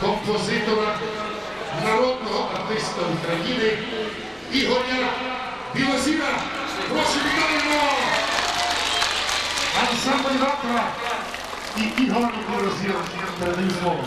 композитора, народного артиста України Ігоря Білозіра. Прошу вітаємо! Ансамбль «Ватра» і Ігор Білозір передаю слово.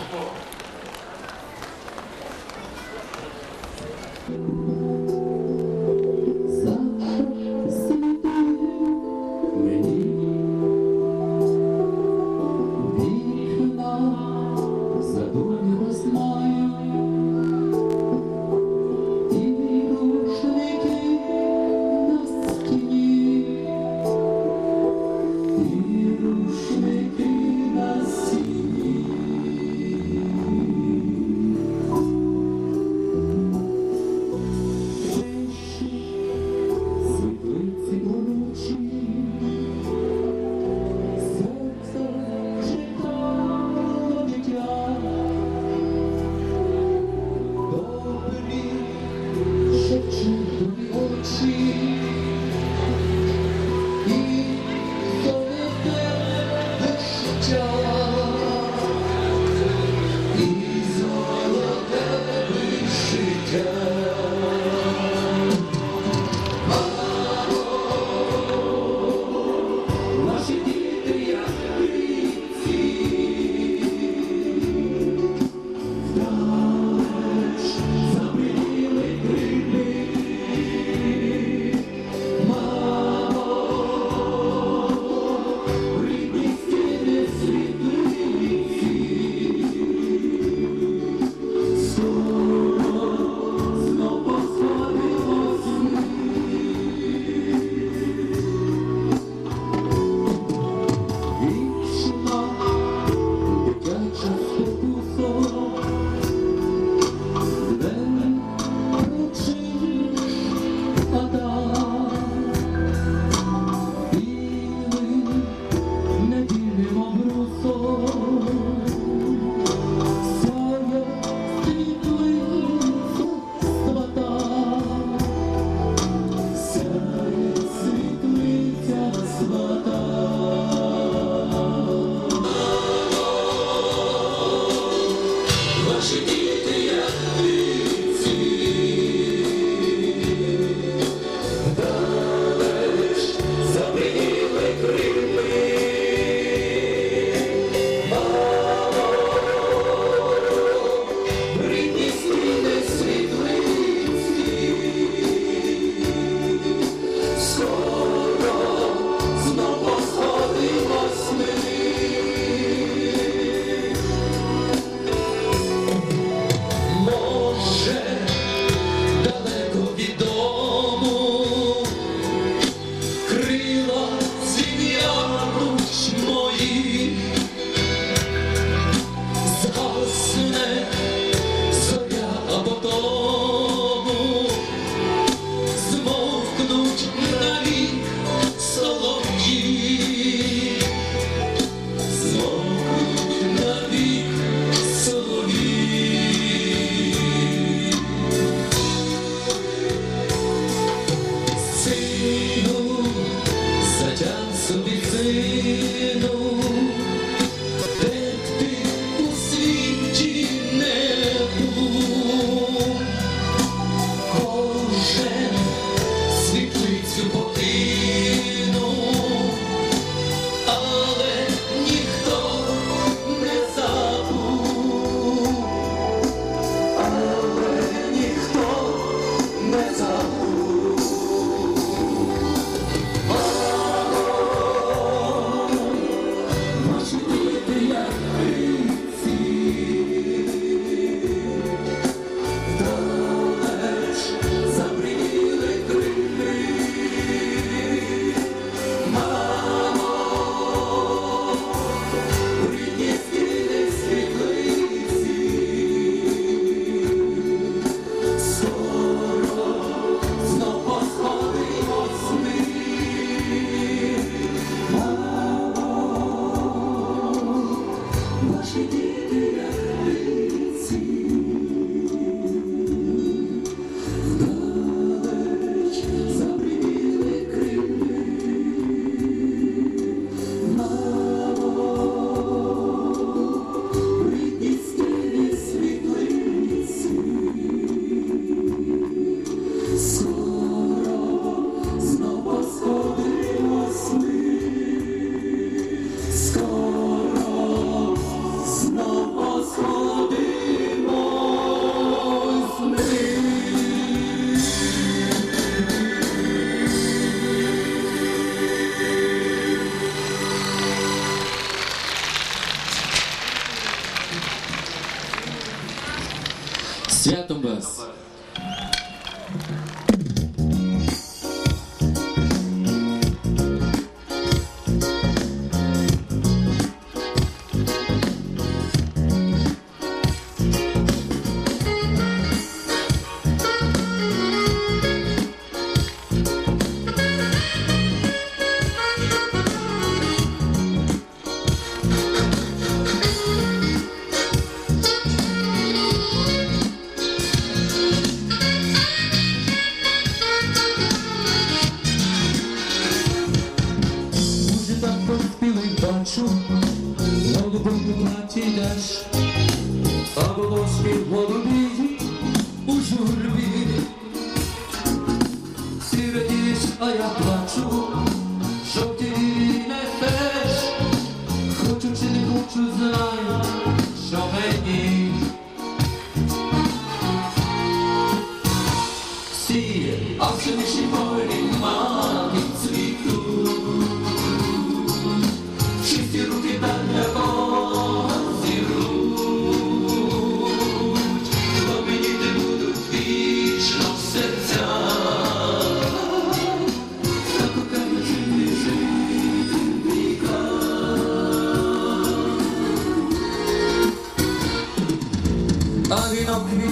ayaklar çok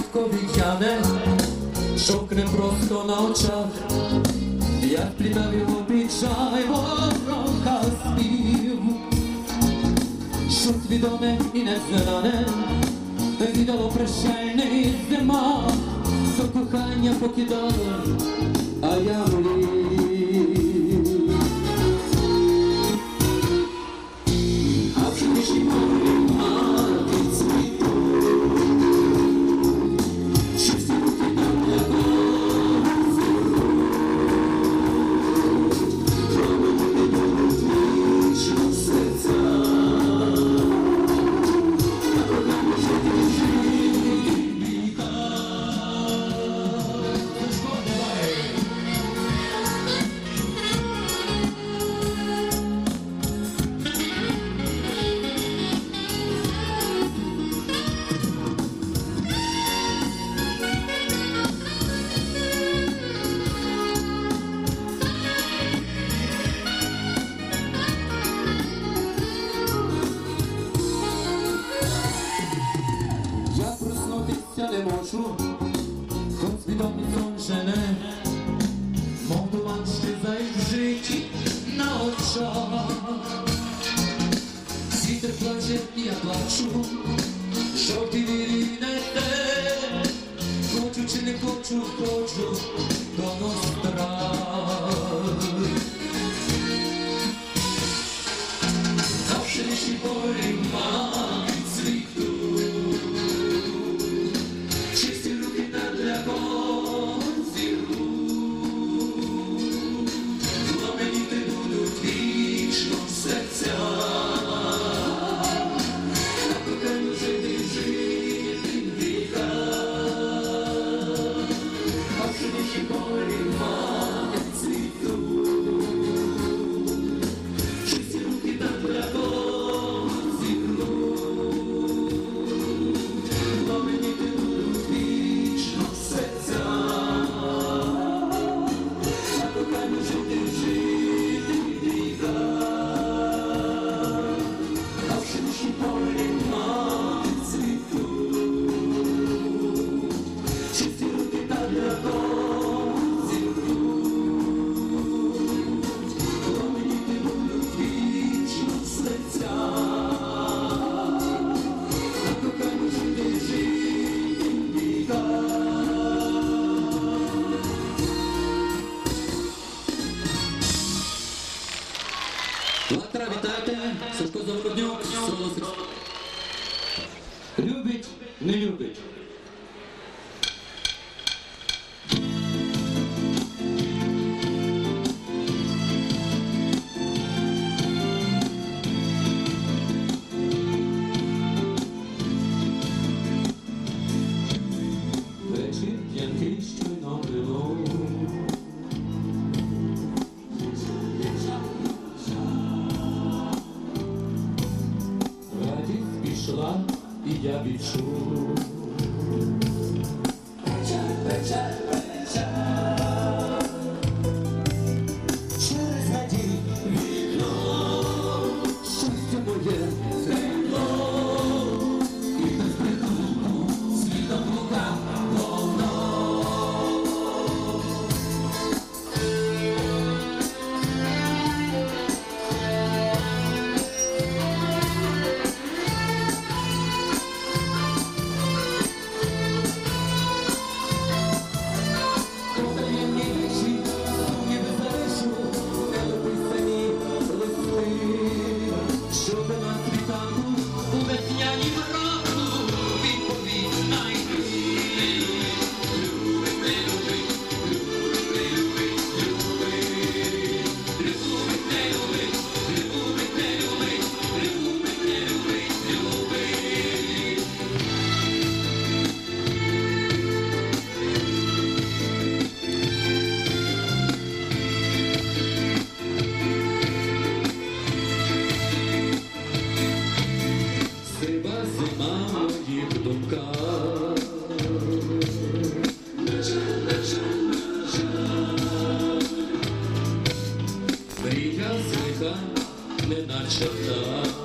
рідко відтяне, шокне просто на очах, як плітав його піджай, вороха спів, щось відоме і незнане, відало прощальний зима, то кохання покидало, а я волів. Mogłam się zajrzeć na oczach Witer płacze i ja płaczę Żółty wirinę te Poczuł czy nie poczuł, poczuł do nosa Sus я відчув. çıktı.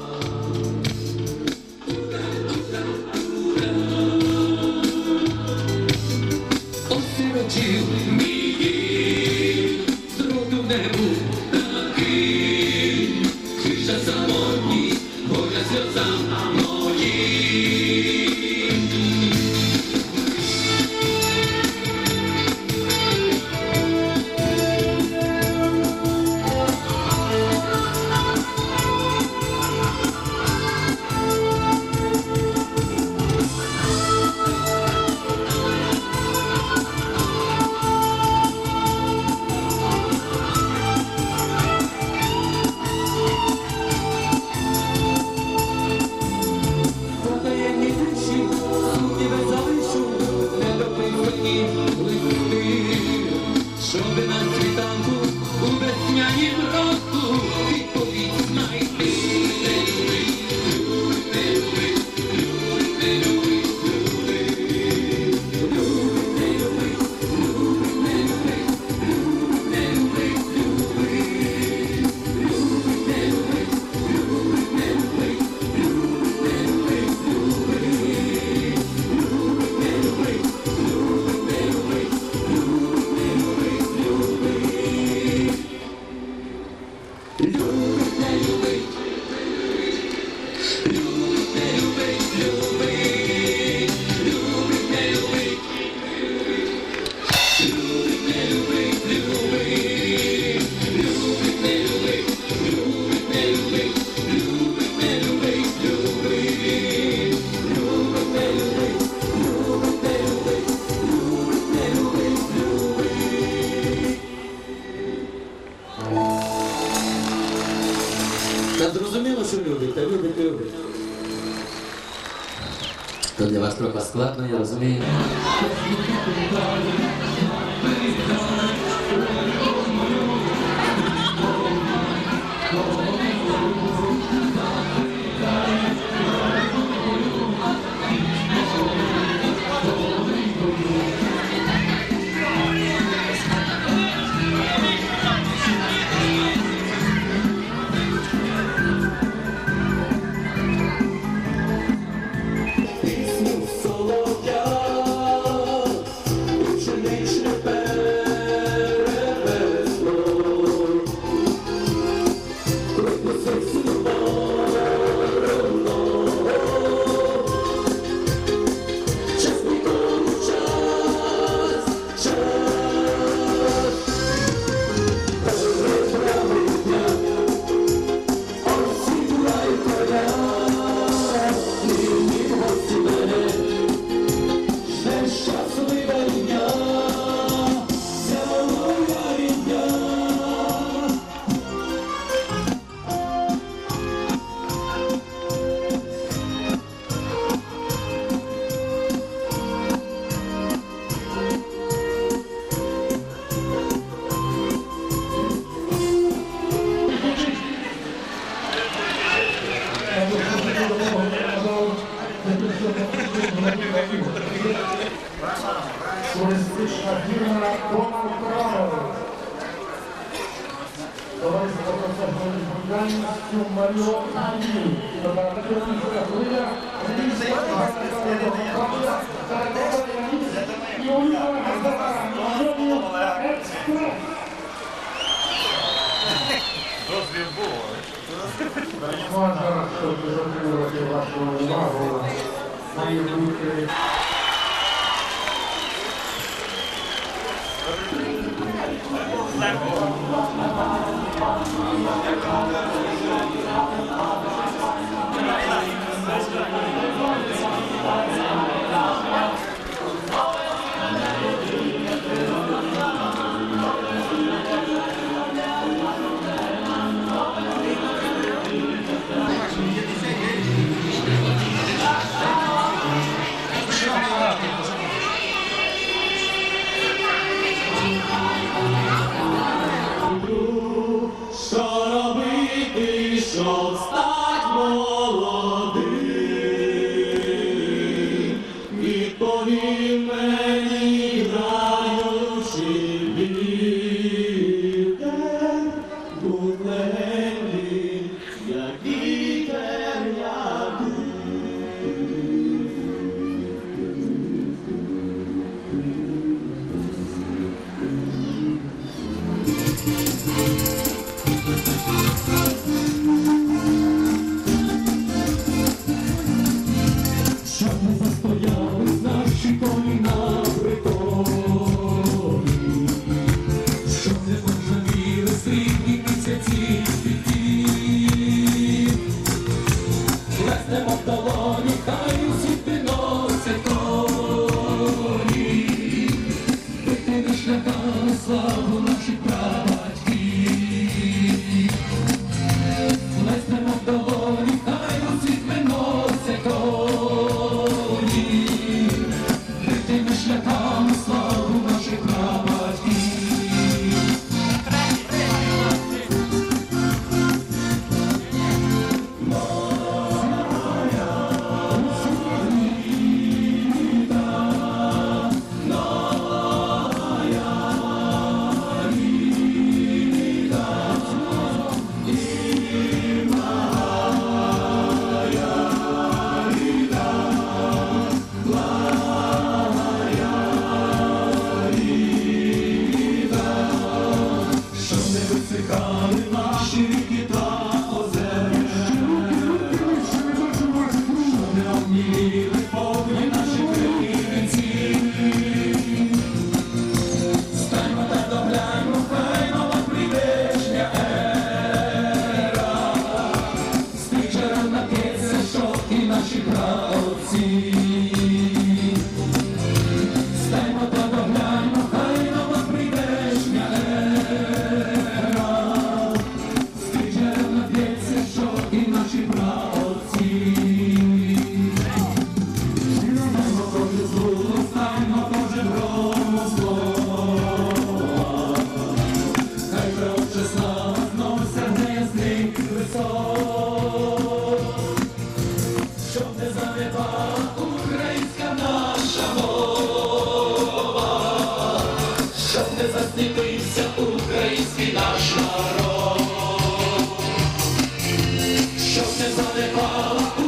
Та зрозуміло, що любить, та любить, любить. То для вас трохи складно, я розумію. Слава має бути. Should start more.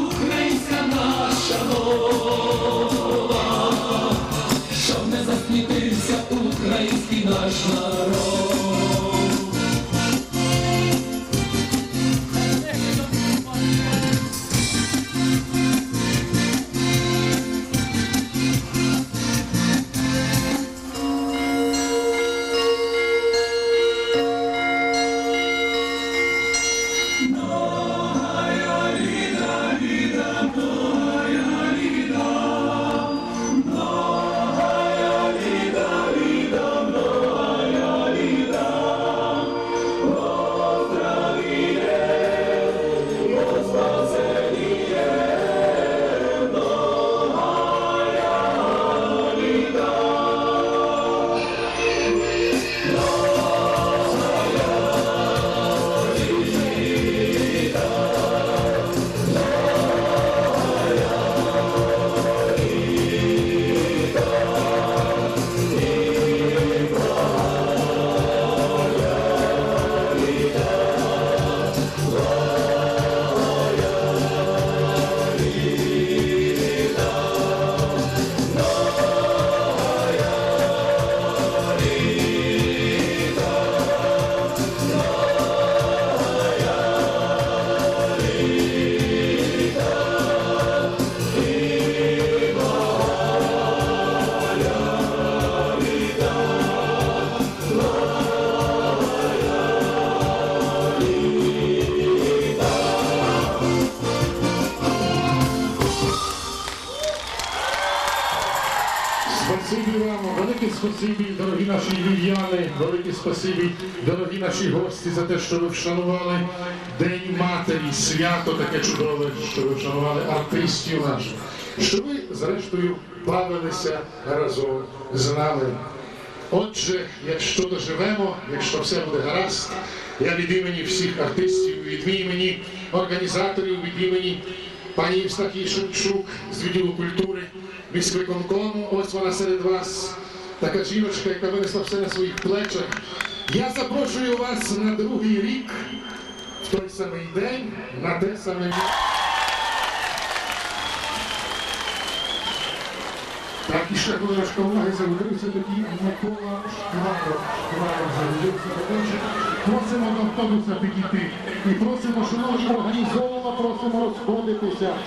Українська наша мова, наші гості, за те, що ви вшанували День Матері, свято таке чудове, що ви вшанували артистів наших, що ви, зрештою, бавилися разом з нами. Отже, якщо доживемо, якщо все буде гаразд, я від імені всіх артистів, від імені організаторів, від імені пані Євстахії Шевчук з відділу культури міськвиконкому, ось вона серед вас, така жіночка, яка винесла все на своїх плечах. Я запрошую вас на другий рік, в той самий день, на те саме місце. Так, і ще хвилиночка уваги заводився тоді Микола Шкваров. Шкваров заводився також. Просимо до автобуса підійти. І просимо, шановні, організовано просимо розходитися.